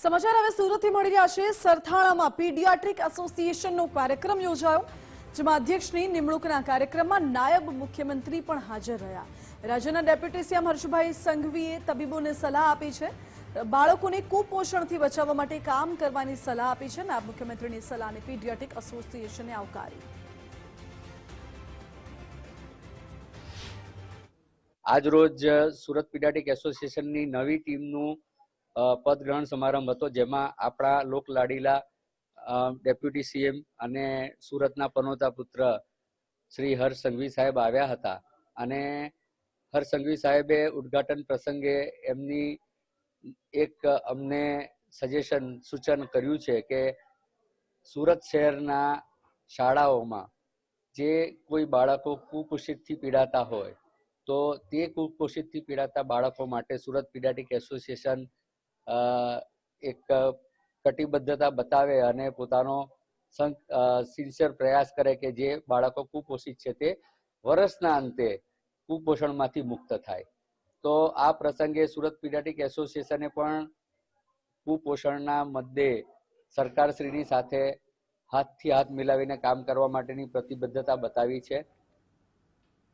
સમાચાર હવે સુરતથી મળી રહ્યા છે. સરથાણામાં પીડિયાટ્રિક એસોસિએશનનો કાર્યક્રમ યોજાયો, જેમાં અધ્યક્ષની નિમણૂકના કાર્યક્રમમાં નાયબ મુખ્યમંત્રી પણ હાજર રહ્યા. રાજ્યના ડેપ્યુટી સીએમ હર્ષભાઈ સંઘવીએ તબીબોને સલાહ આપી છે. બાળકોને કુપોષણથી બચાવવા માટે કામ કરવાની સલાહ આપી છે. નાયબ મુખ્યમંત્રીની સલાહને પીડિયાટ્રિક એસોસિએશને આવકારી. આજરોજ સુરત પીડિયાટ્રિક એસોસિએશનની નવી ટીમનું પદગ્રહણ સમારંભ હતો, જેમાં આપણા લોકલાડીલા ડેપ્યુટી સીએમ અને સુરતના પનોતા પુત્ર શ્રી હર્ષ સંઘવી સાહેબ આવ્યા હતા. અને હર્ષ સંઘવી સાહેબે ઉદ્ઘાટન પ્રસંગે એમની એક અમને સજેશન, સૂચન કર્યું છે કે સુરત શહેરના શાળાઓમાં જે કોઈ બાળકો કુપોષિતથી પીડાતા હોય, તો તે કુપોષિતથી પીડાતા બાળકો માટે સુરત પીડાટિક એસોસિએશન એક કટિબદ્ધતા બતાવે અને પોતાનો સિન્સિયર પ્રયાસ કરે કે જે બાળકો કુપોષિત છે તે વર્ષના અંતે કુપોષણમાંથી મુક્ત થાય. તો આ પ્રસંગે સુરત પીડિયાટિક એસોસિએશને પણ કુપોષણના મુદ્દે સરકારશ્રીની સાથે હાથથી હાથ મિલાવીને કામ કરવા માટેની પ્રતિબદ્ધતા બતાવી છે.